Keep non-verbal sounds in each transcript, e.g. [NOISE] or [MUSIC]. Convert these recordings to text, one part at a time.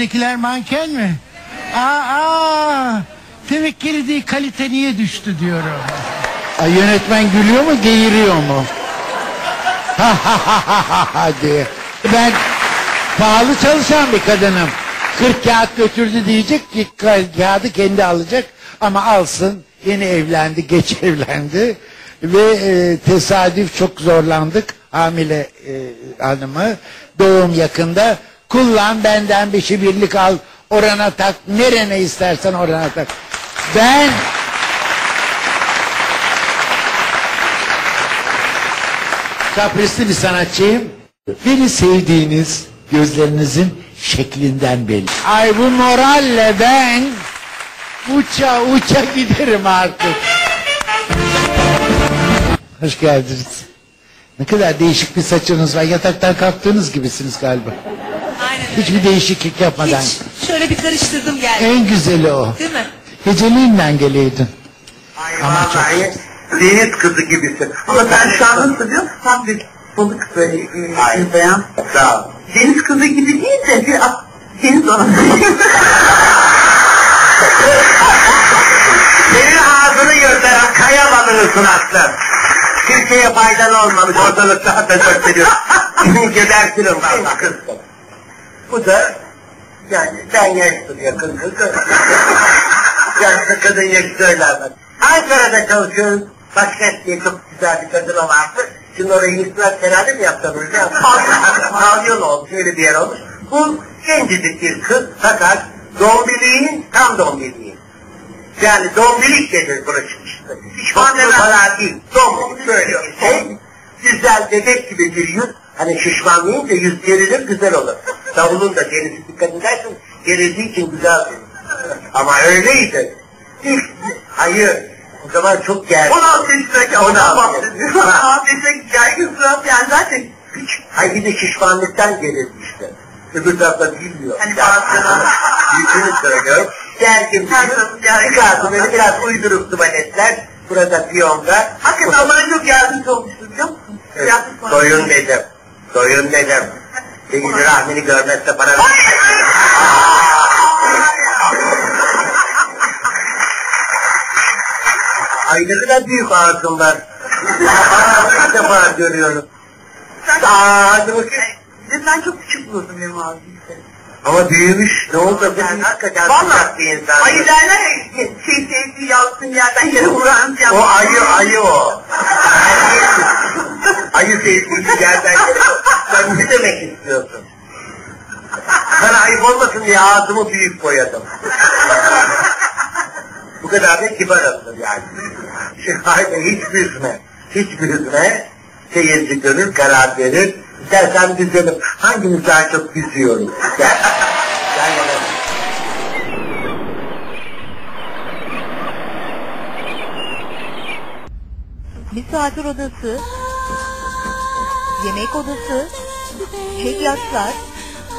Öndekiler manken mi? Aa, aa. Demek girdiği kalite niye düştü diyorum. Ay yönetmen gülüyor mu geğiriyor mu? diye. Ben pahalı çalışan bir kadınım. 40 kağıt götürdü diyecek ki ka- kağıdı kendi alacak ama alsın. Yeni evlendi, geç [LAUGHS] evlendi ve e, tesadüf çok zorlandık hamile e, hanımı doğum yakında kullan benden beşi birlik al orana tak nerene istersen orana tak. Ben kaprisli bir sanatçıyım. Beni sevdiğiniz gözlerinizin şeklinden belli. Ay bu moralle ben uça uça giderim artık. Hoş geldiniz. Ne kadar değişik bir saçınız var. Yataktan kalktığınız gibisiniz galiba. Hiçbir değişiklik yapmadan. Hiç. Şöyle bir karıştırdım geldim. En güzeli o. Değil mi? Geceliğinden geleydin. Ama Ama çok- çok deniz kızı gibisin. Ama sen şu an nasıl biliyor musun? Tam bir balık böyle e, beyan. Sağ ol. Deniz kızı gibi değil de bir at, deniz anası. [LAUGHS] Senin ağzını gösteren kaya balığısın aslında. Kimseye faydan olmamış ortalıkta hatta gösteriyor. [LAUGHS] Gebertirim valla kız. Bu da yani ben yaşlı yakın kız. Yaşlı kadın yaşı söylemez. Ankara'da çalışıyoruz. Başkent diye çok güzel bir kadın vardı. Şimdi orayı İslam herhalde mi yaptınız? Ya, Pavyon olmuş, öyle bir yer olmuş. Bu gencecik bir kız fakat dombiliğin tam dombiliği. Yani dombilik denir burası işte. Şişmanlığı falan değil. Dombilik böyle bir şey. Güzel bebek gibi bir yüz. Hani şişmanlayınca yüz gerilir güzel olur. Davulun da gerisi dikkat edersin. Gerildiği için güzel olur. Ama öyleydi. Hiç, hayır. O zaman çok gergin. 16 yaşındaki bahsediyor. 16 yaşındaki gergin surat yani zaten küçük. Hayır bir de şişmanlıktan gerildi işte. Öbür tarafta bilmiyor. Hani bazıları [LAUGHS] yüzünü söylüyor. Gergin bir çıkardı böyle biraz uyduruk tuvaletler. Burada piyonga. Hakikaten bana çok yardımcı olmuştu biliyor musun? Evet. Soyun dedim. Soyun dedim. Sekiz rahmini görmezse bana... Ay ne kadar büyük ağzın var. İlk defa görüyorum. Bakayım. Ben çok küçük buldum benim ağzımı. Ama büyümüş. Ne oldu? Yani hakikaten sıcak bir insan. Ayı derler şey sevdiği yansın yerden yere vuran. O ayı ayı o. ayı sevdiği yerden Sen ne demek istiyorsun? Sana ayıp olmasın diye ağzımı büyük boyadım. Bu kadar da kibarımdır yani. Hayır hiç büzme. Hiç büzme. Seyirci görür, karar verir. İstersen düzelim. Hangimiz daha çok büzüyoruz? Gel. Gel gel. Misafir odası, yemek odası, heykelçler,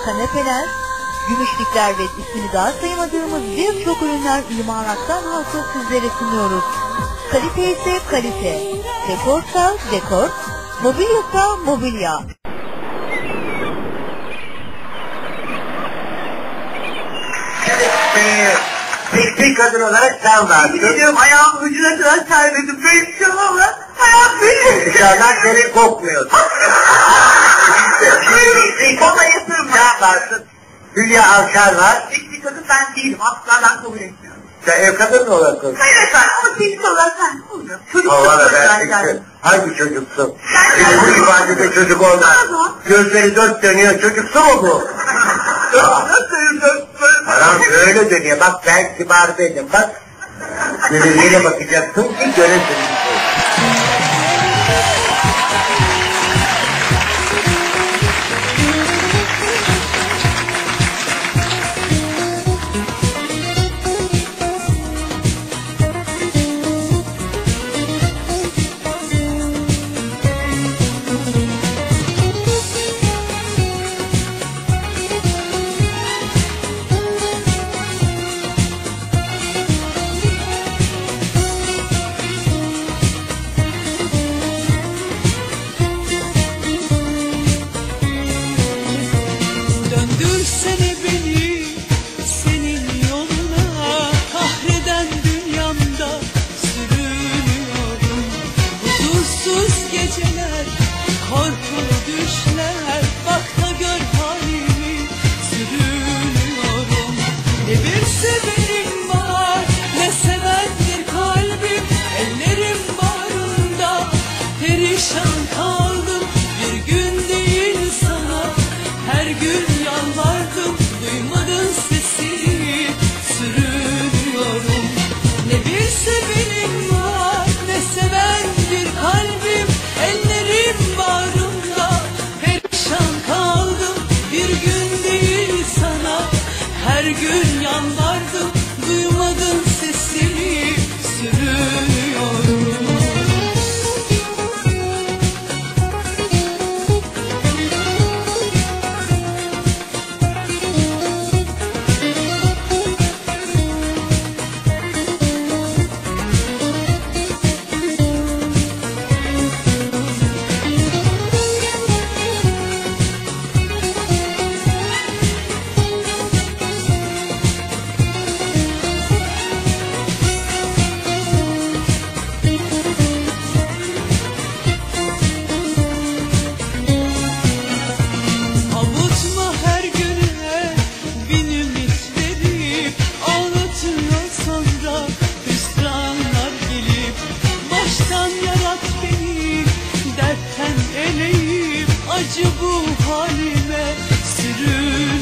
kanepeler, gümüşlükler ve ismini daha saymadığımız birçok ürünler imalattan halka sizlere sunuyoruz. Kalite ise kalite, dekorsa dekor, mobilyasa mobilya. Tek bir kadın olarak sen varsın. Gidiyorum ayağımın ucuna kadar terledim. Böyle bir şey olmaz. Hayat benim. Dışarıdan seni kokmuyorsun. [LAUGHS] Yatırım var. Sen varsın. Hülya Avşar var. Tek bir kadın ben değilim. Asla ben kabul etmiyorum. Sen ev kadın mı olacaksın? Hayır efendim ama teknik olarak sen olmuyor. Çocuk çocuk ben çocuksun. Hangi çocuksun? Ben- Senin bu ifadede çocuk olmaz. Gözleri dört dönüyor. Çocuksu mu bu? Haram böyle dönüyor. Bak ben kibar benim. Bak. Gözlerine bakacaksın ki göresin. geceler Korkulu düşler. Bak da gör halimi Sürünüyorum Ne bir severim var Ne sevendir kalbim. Ellerim bağrımda Perişan acı bu halime sürün